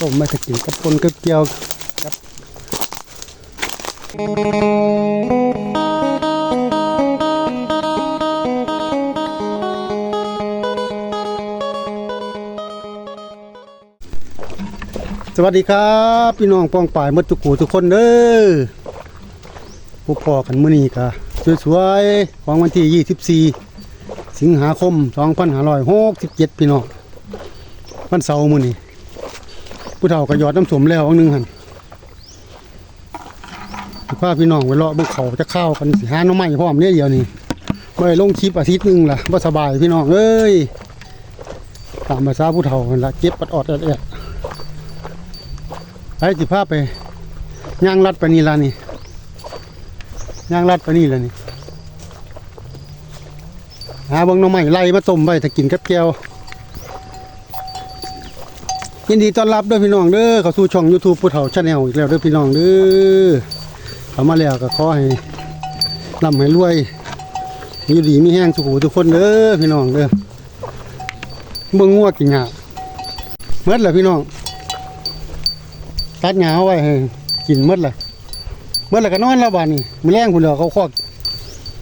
ต้มไม่ถ้ากินกับปนกับเกี๊ยวกับสวัสดีครับ พี่น้องป้องป่ายมดทุกกูทุกคนเด้อพบพอกันมื้อนี้ก็สวยๆของวันที่ 24 สิงหาคม 2567 พี่น้องวันเสาร์มื้อนี้ ผู้เฒ่าก็ยอดน้ำสมแล้วอันหนึงหันพาพี่น้องไปเลาะบิ่งเขาจะเข้ากันสิหาน้องใหม่พร้อมเนี่ยเดียวนี่ได้ลงคลิปอาทิตย์หนึงล่ะบ่าสบายพี่น้องเอ้ยตามภาษาผู้เฒ่ากันล่ะเจ็บปัดออดแอดๆไปสิพาพไปย่างลัดไปนี่ล่ะนี่ย่างลัดไปนี่ล่ะนี่หาบางน่องไม้ไล่มาต้มไว้ถ้ากินกับแก้ว ยินดีต้อนรับด้อพี่น้องเด้อเข้าสู่ช่อง YouTube ผู้เฒ่าชาแนลอีกแล้วเด้อพี่น้องเด้อเข้ามาแล้วก็ขอให้ร่ำให้รวยอยู่ดีมีแห้งสุขทุกคนเด้อพี่น้องเด้อเบิ่งงัวกินหญ้าหมดแล้วพี่น้องตัดหญ้าไว้ให้กินหมดแล้วหมดแล้วก็นอนแล้วบ้าดนี้มื้อแรงพุ่นแล้วเขาคอก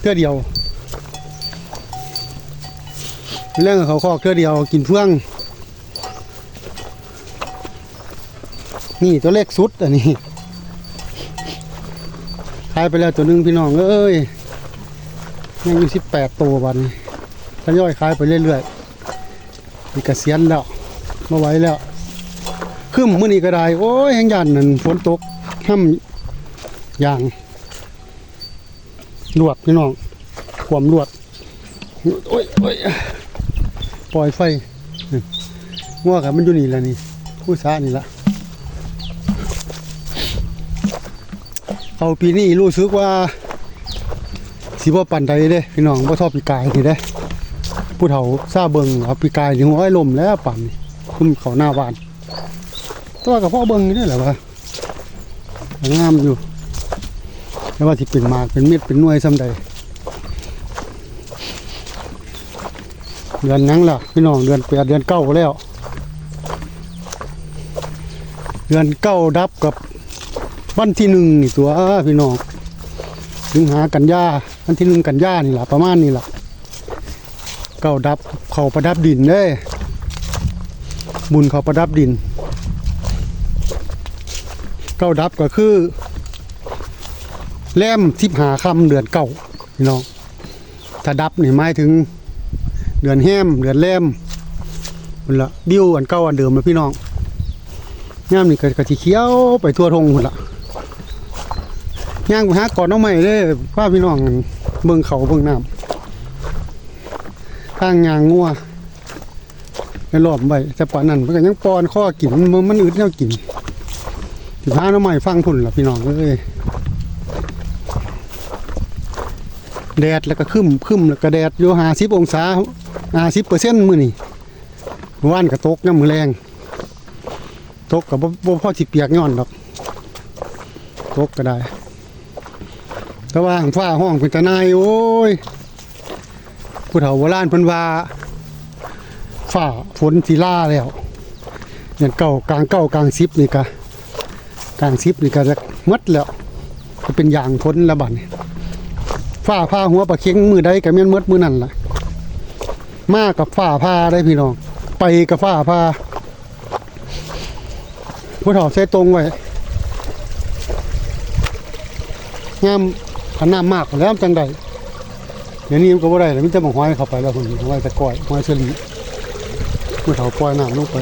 เทื่อเดียวเรื่องเขาคอกเทื่อเดียวกินเฟื่อง นี่ตัวเล็กสุดอันนี้ขายไปแล้วตัวหนึงพี่น้องเอ้ยยังอยู่สิบแปดตัววันนี้ทยอยขายไปเรื่อยๆมีกระเสียนแล้วมาไว้แล้วขึ้นมื่อนี้ก็ได้ โอ้ยแห้งยันนั่นฝนตกห้ำอย่างลวดพี่น้องควมลวดโอ้ยโอ้ยปล่อยไฟนี่งัวกับมันอยู่นี่แหละนี่ผู้สานี่ละ เอาปีนี้รู้สึกว่าสิบ่ปันใดเด้พี่น้องบ่ชอบปีกายนี่เด้ผู้เฒ่าซาเบิงเอาปีกายนี่หัวไอ้ลมแล้วปั่นคุ้มเขาหน้าบ้านตัวกับพ่อเบิงนี่แหละว่างามอยู่แต่ว่าสิเป็นมากเป็นเม็ดเป็นหน่วยซ้ำใดเดือนหยังล่ะพี่น้องเดือนแปดเดือนเก้าแล้ว เดือนเก้าดับกับ วันที่หนึ่งนี่ตัวพี่น้องถึงหากันยาวันที่หนึ่งกันยานี่แหละประมาณนี้แหละเก้าดับเขาประดับดินเด้บุญเขาประดับดิน เก้าดับก็คือแลมทิพหาคำเดือนเก้าพี่น้องถ้าดับนี่หมายถึงเดือนแห้มเดือนแรมมันละบิ้วอันเก่าอันเดิมเลยพี่น้องย่ามนี่ก็กะทิเขียวไปทั่วทงหมดละ ย่างไปหาก่อนน้องใหม่เด้พาพี่น้องเบิ่งเขาเบิ่งน้ำทางยางงัวในรอบใบแต่ป่านนั้นมันก็ยังปอนข้อกินมันมันอึดแนวกินสิพาน้องใหม่ฟังพุ่นละพี่น้องเอ้ยแดดแล้วก็คึมคึมแล้วก็แดดอยู่ห้าสิบองศาห้าสิบเปอร์เซ็นต์มื้อนี่เมื่านก็ตกน้ำมือแรงตกกับบ่พ่อสิเปียกย้อนดอกตกก็ได้ แต่ว่างฟ้าห้องเป็นตะนายโอ้ยผู้เฒ่าโบราณเพิ่นว่าฟ้าฝนสิล่าแล้วอย่างเก่ากลางเก่ากลางสิบนี่ก็กลางสิบนี่ก็จะหมดแล้วจะเป็นอย่างฝนละบัดนี้ฝ้าผ้าหัวปลาเค็งมือใดกับเมียนเมดมือนั่นแหละมากับฝ้าผ้าได้พี่น้อง ไปกับฝ้าผ้าผู้ถอดเส้ตรงไว้งาม ขนาดมากแล้วจังใดเดี๋ยวนี้มันก็บ่ได้แล้วมันจะมาห้อยเข้าไปแล้วคนห้อยตะก้อยห้อยเสลีผู้ถอปล่อยน้ำลงไป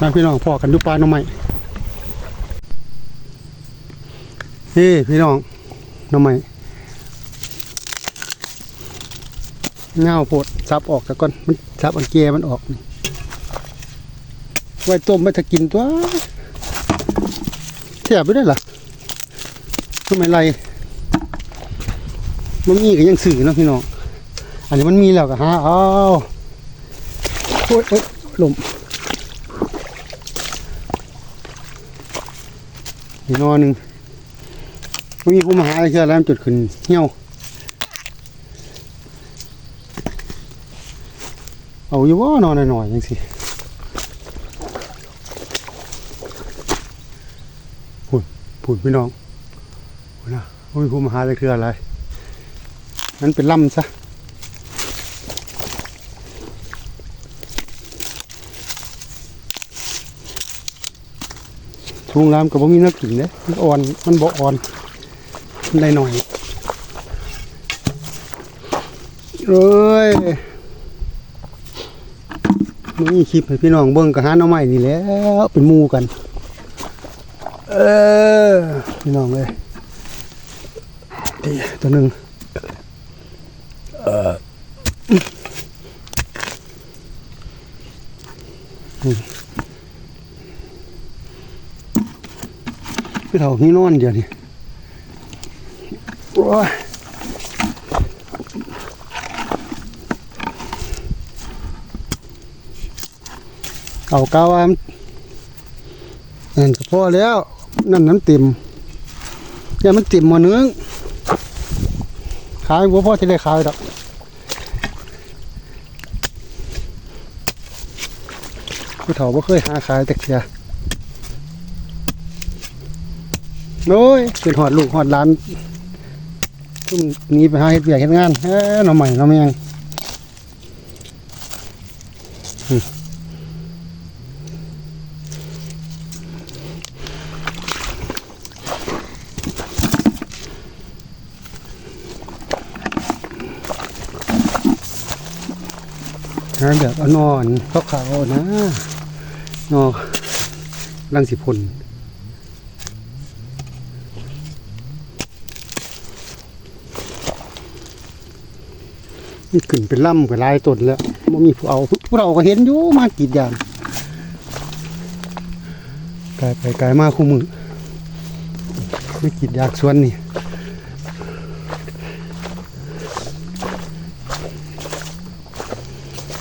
มาพี่น้องพอกันดูปลาหน่อไม้นี่พี่น้องหน้ำไม้เงาโพดซับออกแต่ก่อนมันซับอันเกียมันออกนี่ไว้ต้มไม่ถ้ากินตัว เทียบไปได้หรอทำไมไรมันมีก็ยังสื่อนะพี่น้องอันนี้มันมีแล้วก็หาเอาวโอ้ยโอ้ยลมอีกนอหนึ่งมันมีกูมาหาอะไรเชื่อแล้วมันจุดขึ้นเหี่ยวเอาอยู่ว่านอนหน่อยๆยังสิ พุ่นพุ่นพี่น้องนนะโอ้ยผู้มหาจะคืออะไรนั่นเป็นล่ำซะทุ่งน้ำกับบ่ามีนักกินเลยมันอ่อน มันบ่อ่อนมันได้หน่อยเอ้ยมีคลิปให้พี่น้องเบิ่งกับหาน้องใหม่นี่แล้วเป็นมูกัน ออพี่น้องเลยดีตัวหนึ่งเออพี่เฒ่านี่นอนเดี๋ยวนี้โอ้ยเอากาวามนั่นก็พอแล้ว นั่นน้ำเต็มอย่ามันเต็มหมาเนื้องขายบ่พอจะได้ขายดอกผู้เฒ่าบ่เคยหาขายแต่เสียโอ้ยเป็นหอดลูกหอดหลานซุ่มนี้ไปหาเฮ็ดเวียกเฮ็ดงานเอ้หน่อใหม่หน่อแมง งานแบบเอนอนขาวนะนอรังสิพลมันขึ้นเป็นล่ำเป็นลายต้นแล้วมันมีผู้เอาผู้เราก็เห็นอยู่มากรีดยางกลายไปกลายมาคู่มือไม่กีดยางสวนนี่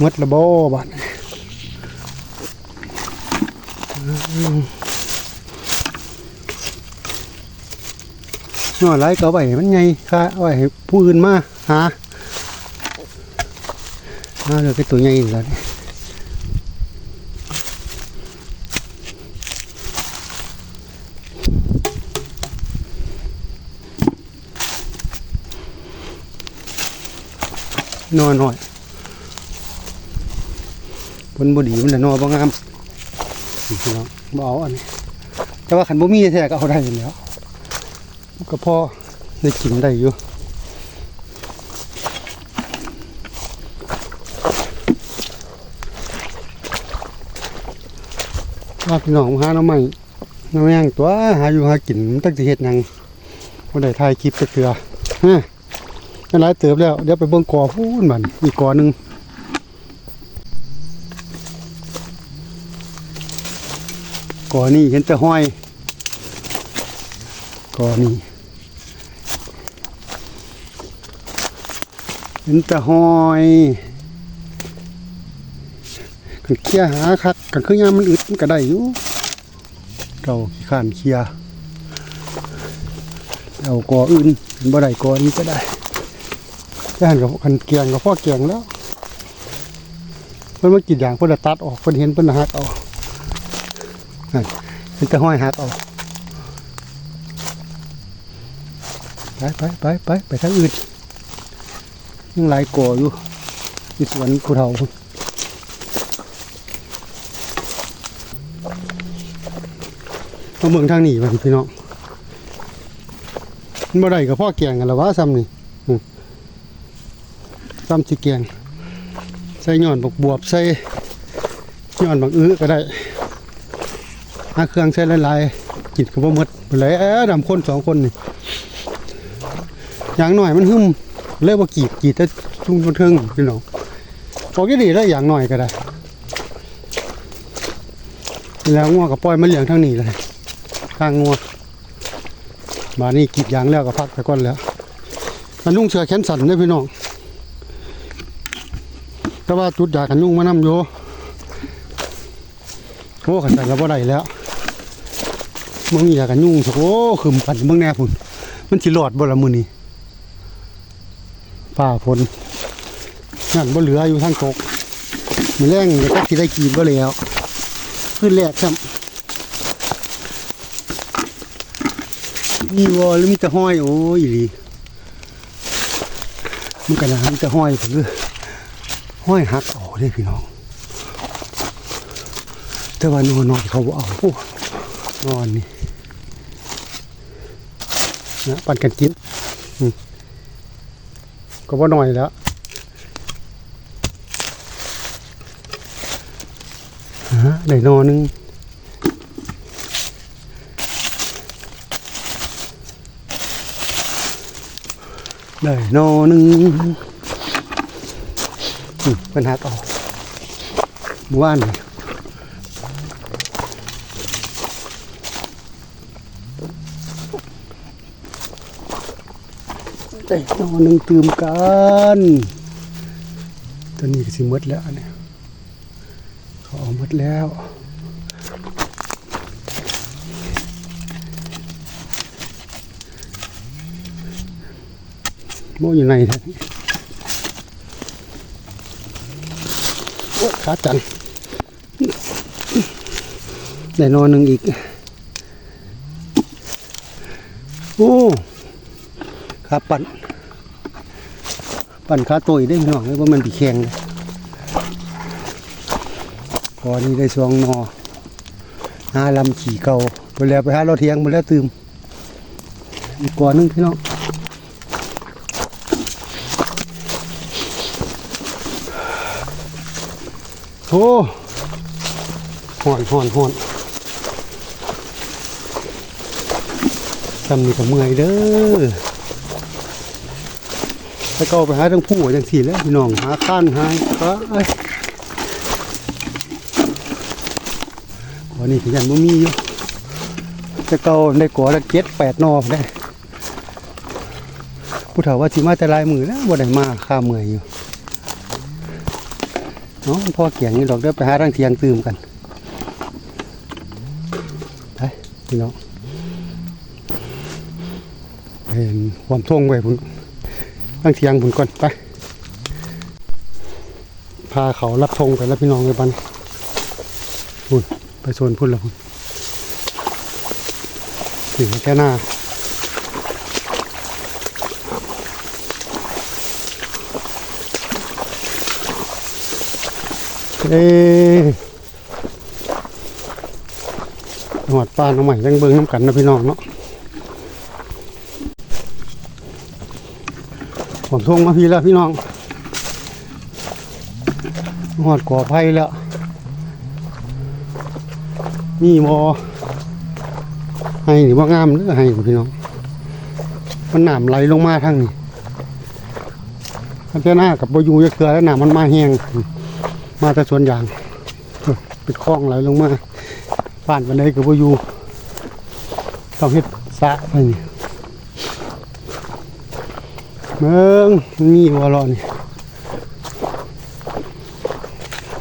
มดระโบบาดนี้อไรก็ไว้ให้มันไงค่ะไว้ให้ผู้อื่นมาหาหาเลยเป็นตัวใหญ่อีกแล้วนอนหน่อย ผลบดีมันจะนอบ่งามนี่พี่น้องบ่เอาอันนี้แต่ว่าขันบ่มีแท้ก็เอาได้อยู่แล้วก็พอได้กินได้อยู่ว่าพี่น้องมหาน้ำใหม่น้ำแมงตัวหาอยู่หากินมันตั้งสิเฮ็ดหยังบ่ได้ถ่ายคลิปจักเทื่อฮะหลายเติบแล้ว เดี๋ยวไปเบิ่งกอพูนบัดอีกกอหนึ่ง ก่อนี่เห็นแต่ห้อยก่อนี่เห็นแต่ห้อยกันเคลียหาคักกันคือยามมันอึดมันก็ได้อยู่เราขี้ข้านเคลียร์เอาก่ออื่นเป็นบ่ได้ก่อนี้ก็ได้ย่านกับคันเกียงกับพ่อเกียงแล้วเพิ่นมากินอย่างเพิ่นตัดออกเพิ่นเห็นเพิ่นหักเอา มันจะห้อยหักเอาไปไปไปไปไปทางอื่นยังหลายก่ออยู่ที่สวนภูเทาพุ่นเอาเมืองทางนี้มาพี่น้องมันบ่ได้กับพ่อแกงกันล้ววะซ้ำนี่ซ้ำสิแกงใส่หย่อนบกบวบใส่หย่อนบักอื้อก็ได้ หาเครื่องใช้หลายๆกินก็บ่หมดเลยเออดำคนสองคนนี่อย่างหน่อยมันหึมเลยบ่กรีดกีดแต่ทุ่งเทิงพี่น้องบอกก็ดีแล้วอย่างหน่อยก็ได้แล้วงัวก็ปล่อยมาเลี้ยงทางนี้เลยข้างงัวบานี้กรีดยางแล้วก็พักไปก่อนแล้วกันนุ่งเสือแขนสั้นเด้พี่น้องแต่ว่าจุดยากันนุ่งมานำอยู่โอ้ขันใส่แล้วบ่ได้แล้ว มึงอยากกันยุ่งสักโอ้ขึ้นปันมึงแน่พุ่นมันสิรอดบ่ละมือนี้ฟ้าฝนนั่นบ่เหลืออยู่ทางตกมือแรงเลยก็ที่ได้กินก็แล้วขึ้นแรกครับมีวอหรือมีแต่ห้อยโอ้ยลีมันกระนามีแต่ห้อยผมเลยห้อยหักออกเลยพี่น้อง แต่ว่านอนนอนเขาบ่เอา โอ้นอนนี่นะปั่นกันกินก็ว่าหน้อยแล้วฮะได้นอนหนึงได้นอนหนึงเป็นหักออกเมื่อวา นนี่นอนหนึ่งตื่มกันตอนนี้ก็สิมดแล้วเนี่ยเขาเอามดแล้วโมอยู่ในแท้โอ้ขาจันได้นอนหนึ่งอีก โอ้ขาปั่น ปั่นขาตัวอีกได้พี่องเลยว่ามันปีแข็งพอนี้ได้สองนอหาลำขี่เก่าไปแล้วไปหาเราเทียงไปแล้วตืมอีกก่อนนึงพี่น้องโอ้ห่อนห่อนห่อนทำนี่ก็เมื่อยเด้อ ไปเก็ไปหาทั้งผู้จังสี่แล้วพี่น้องหาข้านหาก็เอ้ยวันนี้พี่ยันบ่มีอยู่จะเก่าได้ก่อละเจ็ดแปดนอกได้ผู้เฒ่าว่าสิมาแต่ลายมือแล้วบ่ได้มาข้าเมื่อยอยู่เนาะพ่อเกียงนี่ดอกเด้อไปหาทางเทียงตื่มกันไปพี่น้องเห็นความท่วงไว้พุ่น ตั้งเทียงผุนก่อนไป พาเขารับธงไปแล้วพี่น้องเลยบันพุ่นไปโซนพุ่นแล้วพุ่นถึงแค่หน้าเอ้หอดปลาน้องใหม่ยังเบิ่งน้ำกันนะพี่น้องเนาะ ผม ทงมาพี่แล้วพี่น้องหอดก่อไผ่แล้วมีบอให้หรือว่างามหรือให้พี่น้อง มันหนามไหลลงมาทางนี้มันจะหน้ากับบอยูจะเกลือแล้วหนามมันมาแห้งมาแต่ส่วนอย่างเป็นคล้องไหลลงมาบ้านวันใดกับบอยูต้องเฮ็ดสะไปนี่ เมืองมีหัวเรอนี่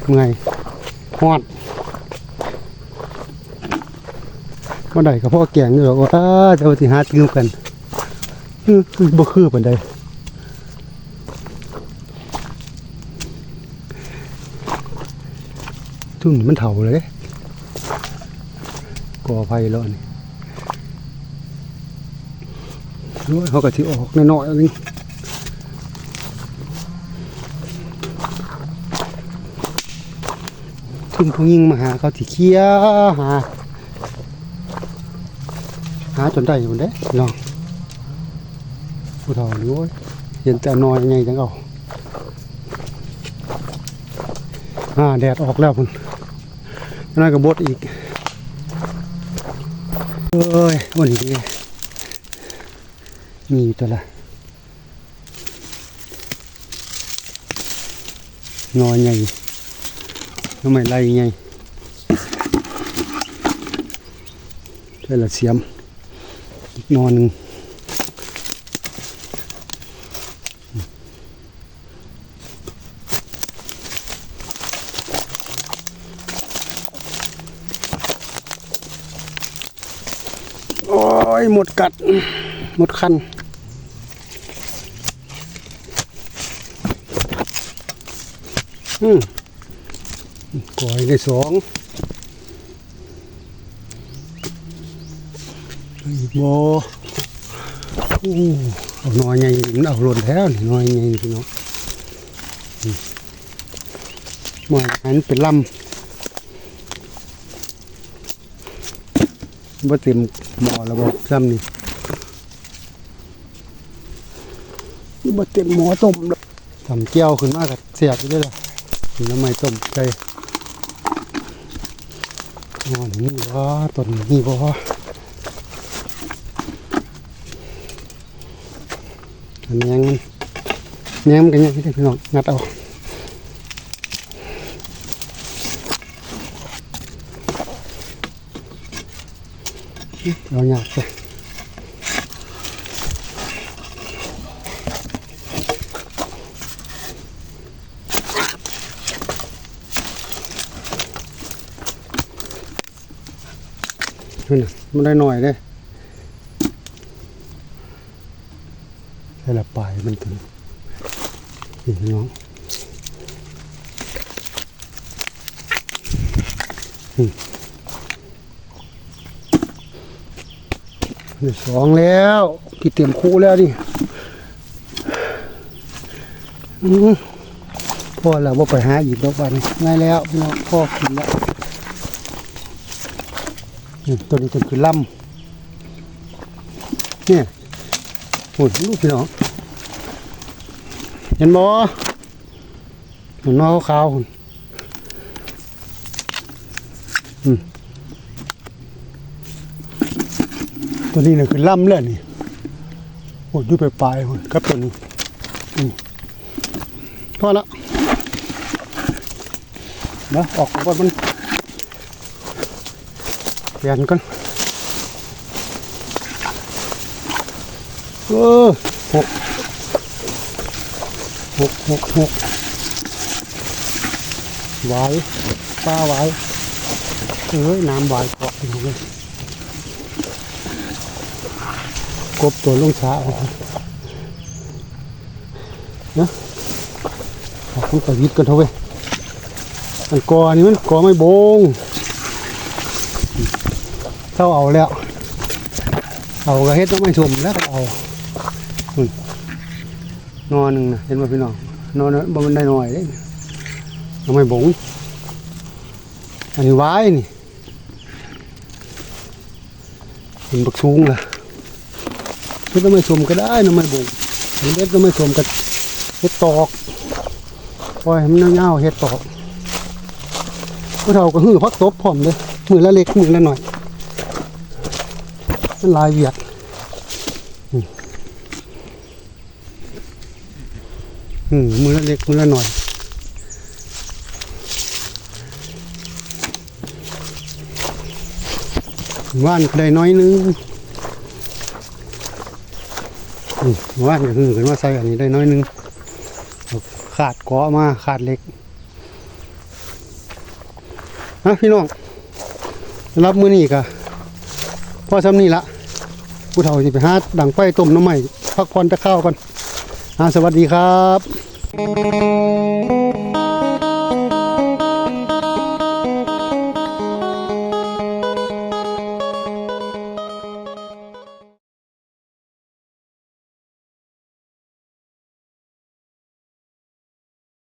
เมื่อยฮอดมาได้กับพ่อแก่งอยู่หรอกว่าจะไปสิหาตื้มกันบ่คือปานใดทุ่งมันเถาเลยก่อไฟแล้วนี่โอ้ยเขาก็สิออกน้อยๆอั นนี้ทุ่มผู้ยิงมาหาเขาที่เคี้ยหา หาจนได้อยู่เด้ลองผู้เฒ่านี่โอ้ยเห็นแต่นอยไงจังเอาอ่าแดดออกแล้วพุ่นนั่นก็บดอีกเอ้ยวันนี้มีอยู่ตัวละนอยไงทำไมไล่ะเสียมอีกนอนหนึ่งโอ้ยหมดกัด หมดคันอืม ก่อยได้สองอีกบ่อู้เอาหน่อยใหญ่เอาหล่นแล้วนี่หน่อยใหญ่พี่น้องหน่อยอันเป็นลำบ่เต็มหม้อระบบซ้ำนี่นี่บ่เต็มหม้อต้มแล้วทำแก้วขึ้นมากับเสียบอยู่ด้วยล่ะน้ำไม่ต้มไก่ นอนนี่บ่ต้นนี่บ่อันแยงมันแยงมันกันยังไงพี่น้องงัดเอาเราหยาบไป นั่นะมันได้หน่อยเด้ใช่ละปลายมันถึงนี่น้องอืมนี่สองแล้วกี่เตรียมคู่แล้วนี่พ่อเราว่าไปหาอีกดอกบันง่ายแล้วพี่น้องพ่อกินแล้ว ตัวนี้จะคือลำเนี่ยโอ้ยลูกพี่น้องเห็นบ่เห็นบ่ขาวๆหุ่นอืมตัวนี้เนี่ยคือล่ำเลยนี่โอ้ยดูไปปลายหุ่นครับตัวนี้พอแล้วนะออกก่อนมัน ยนกันเออหกหกหกหกไหวป้าไหวเอ้ยน้ำไหวเกาะอยู่เลยกบตัวลงช้าเอานะเอาของตะวิดกันเถอะเว้ยอันกอนี่มันกอไม่โบง เท่าเอาแล้ว เอากระเฮ็ดต้องไม่ชมแล้วก็เอานอนหนึ่งนะเห็นไหมพี่น้องนอนบ่มันได้หน่อยเด้ทำไมบงอันนี้ไว้นี่เป็นบักสูงล่ะไม่ต้องไม่ชมก็ได้นะไม่บงเห็นเด็ดต้องไม่ชมกันเฮ็ดตอกปล่อยให้มันเงาๆเฮ็ดตอกผู้เฒ่าก็หื้อพักตบพร้อมเลยมือละเล็กมือละหน่อย มันลายเวียดอืมมือละเล็กมือละหน่อยว่านก็ได้น้อยนึงว่านก็คือขึ้นมาใส่อันนี้ได้น้อยนึง ขาดเกาะมาขาดเล็กนะพี่น้องรับมือนี่กะ พอซ้ำนี่ละผู้เฒ่าจะไปหาดังไฟต้มน้ำใหม่พักผ่อนจะข้าวกันอาสวัสดีครับ